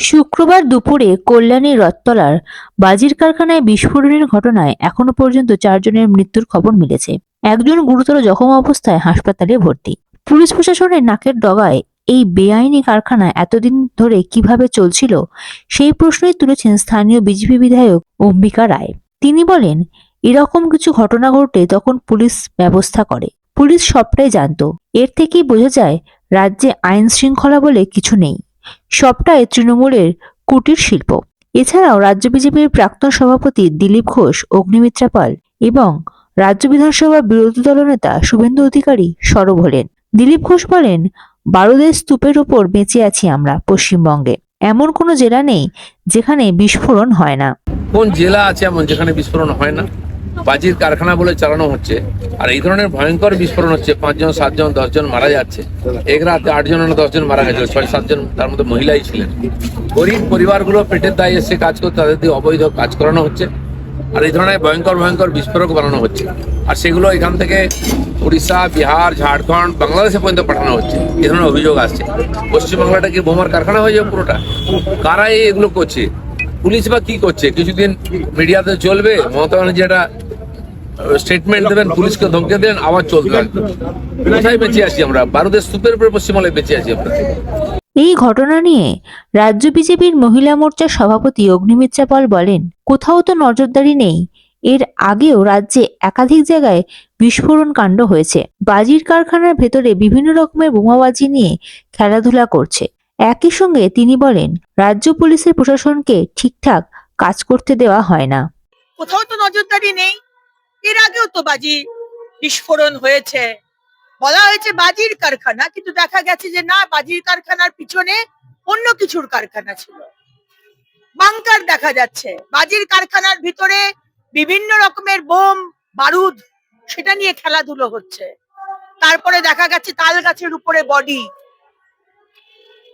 শুক্রবার দুপুরে কল্যাণী রথতলার বাজির কারখানায় বিস্ফোরণের ঘটনায় এখনও পর্যন্ত চারজনের মৃত্যুর খবর মিলেছে। একজন গুরুতর জখম অবস্থায় হাসপাতালে ভর্তি। পুলিশ প্রশাসনের নাকের ডগায় এই বেআইনি কারখানা এতদিন ধরে কীভাবে চলছিল, সেই প্রশ্নই তুলেছেন স্থানীয় বিজেপি বিধায়ক অম্বিকা রায়। তিনি বলেন, এরকম কিছু ঘটনা ঘটে তখন পুলিশ ব্যবস্থা করে। পুলিশ সবটাই জানতো। এর থেকেই বোঝা যায়, রাজ্যে আইন শৃঙ্খলা বলে কিছু নেই। সবটাই তৃণমূলের কুটির শিল্প। এছাড়াও রাজ্য বিজেপির প্রাক্তন সভাপতি দিলীপ ঘোষ, অগ্নিমিত্রা পাল এবং রাজ্য বিধানসভার বিরোধী দলনেতা শুভেন্দু অধিকারী সরব হলেন। দিলীপ ঘোষ বলেন, বারুদের স্তূপের ওপর বেঁচে আছি আমরা পশ্চিমবঙ্গে। এমন কোনো জেলা নেই যেখানে বিস্ফোরণ হয় না। কোন জেলা আছে এমন যেখানে বিস্ফোরণ হয় না? বাজির কারখানা বলে চালানো হচ্ছে, আর এই ধরনের ভয়ঙ্কর বিস্ফোরণ হচ্ছে, পাঁচজন, সাতজন, দশজন মারা যাচ্ছে। এক রাতে আটজন না দশজন মারা গেছিল, ছয়, সাতজন, তার মধ্যে মহিলাই ছিলেন। গরিব পরিবারগুলো পেটের দায়ে এসে কাজ করতে, তাদের দিয়ে অবৈধ কাজ করানো হচ্ছে, আর এই ধরনের ভয়ঙ্কর ভয়ঙ্কর বিস্ফোরক বানানো হচ্ছে। আর সেগুলো এখান থেকে উড়িষ্যা, বিহার, ঝাড়খণ্ড, বাংলাদেশে পর্যন্ত পাঠানো হচ্ছে। এই ধরনের অভিযোগ আসছে। পশ্চিমবাংলাটা কি বোমার কারখানা হয়ে যাবে পুরোটা? কারা এগুলো করছে? পুলিশ বা কি করছে? কিছুদিন মিডিয়াতে চলবে, মমতা ব্যানার্জি একটা স্টেটমেন্ট দেবেন পুলিশকে ধমকে দেন আবার চলবে। কোথায় বেঁচে আছি আমরা? ভারতের স্তূপের উপরে পশ্চিমবাংলায় বেঁচে আছি আমরা। এই ঘটনা নিয়ে রাজ্য বিজেপির মহিলা মোর্চার সভাপতি অগ্নিমিত্রা পাল বলেন কোথাও তো নজরদারি নেই। এর আগেও রাজ্যে একাধিক জায়গায় বিস্ফোরণ কাণ্ড হয়েছে। বাজির কারখানার ভেতরে বিভিন্ন রকমের বোমাবাজি নিয়ে খেলাধুলা করছে। একই সঙ্গে তিনি বলেন রাজ্য পুলিশের প্রশাসনকে ঠিকঠাক কাজ করতে দেওয়া হয় না। কোথাও তো নজরদারি নেই। এর আগেও তো বাজি বিস্ফোরণ হয়েছে। বলা হয়েছে বাজির কারখানা, কিন্তু দেখা গেছে যে না, বাজির কারখানার পিছনে অন্য কিছুর কারখানা ছিল। বাংকার দেখা যাচ্ছে, বাজির কারখানার ভিতরে বিভিন্ন রকমের বোম, বারুদ, সেটা নিয়ে খেলাধুলো হচ্ছে। তারপরে দেখা গেছে তাল গাছের উপরে বডি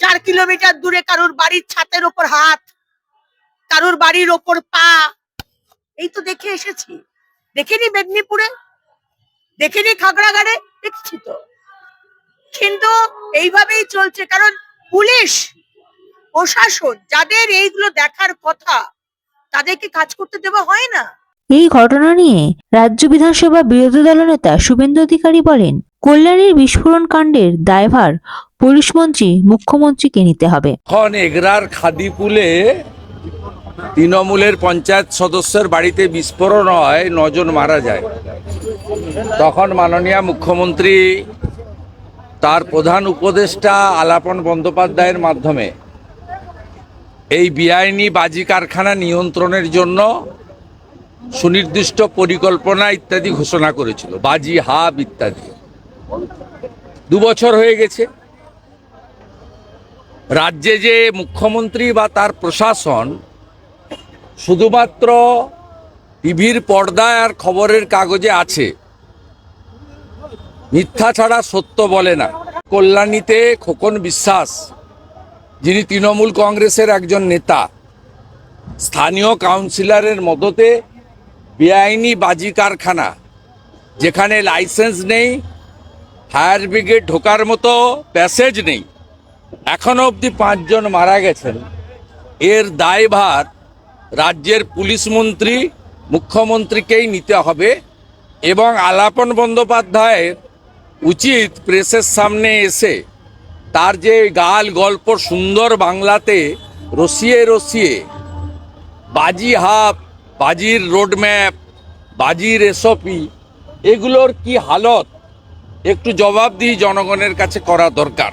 চার কিলোমিটার দূরে কারোর বাড়ির ছাতের ওপর হাত, কারোর বাড়ির ওপর পা। এই তো দেখে এসেছি। দেখেনি মেদিনীপুরে দেখেনি খাগড়াগাড়ে দেখছি তো কিন্তু এইভাবেই চলছে কারণ পুলিশ প্রশাসন যাদের এইগুলো দেখার কথা তাদেরকে কাজ করতে দেওয়া হয় না। এই ঘটনা নিয়ে রাজ্য বিধানসভা বিরোধী দলনেতা শুভেন্দু অধিকারী বলেন কল্যাণীর বিস্ফোরণ কাণ্ডের দায়ভার পুলিশ মন্ত্রী মুখ্যমন্ত্রীকে নিতে হবে। এখন এগরার খাদিপুলে তৃণমূলের পঞ্চায়েত সদস্যের বাড়িতে বিস্ফোরণ হয়, নজন মারা যায়। তখন মাননীয় মুখ্যমন্ত্রী, তার প্রধান উপদেষ্টা আলাপন বন্দ্যোপাধ্যায়ের মাধ্যমে এই বেআইনি বাজি কারখানা নিয়ন্ত্রণের জন্য সুনির্দিষ্ট পরিকল্পনা ইত্যাদি ঘোষণা করেছিল, বাজি, হাব ইত্যাদি। দু বছর হয়ে গেছে। রাজ্যে যে মুখ্যমন্ত্রী বা তার প্রশাসন শুধুমাত্র টিভির পর্দায় আর খবরের কাগজে আছে। মিথ্যা ছাড়া সত্য বলে না। কল্যাণীতে খোকন বিশ্বাস, যিনি তৃণমূল কংগ্রেসের একজন নেতা, স্থানীয় কাউন্সিলরের মদতে বেআইনি বাজি কারখানা, যেখানে লাইসেন্স নেই, ফায়ার ব্রিগেড ঢোকার মতো প্যাসেজ নেই। এখনও অবধি পাঁচজন মারা গেছেন। এর দায়ভার রাজ্যের পুলিশ মন্ত্রী, মুখ্যমন্ত্রীকেই নিতে হবে এবং আলাপন বন্দ্যোপাধ্যায়ের উচিত প্রেসের সামনে এসে তার যে গাল গল্প সুন্দর বাংলাতে রসিয়ে রসিয়ে, বাজি হাব বাজির রোডম্যাপ বাজির এসপি এগুলোর কি হালত? একটু জবাব জবাবদিহি জনগণের কাছে করা দরকার।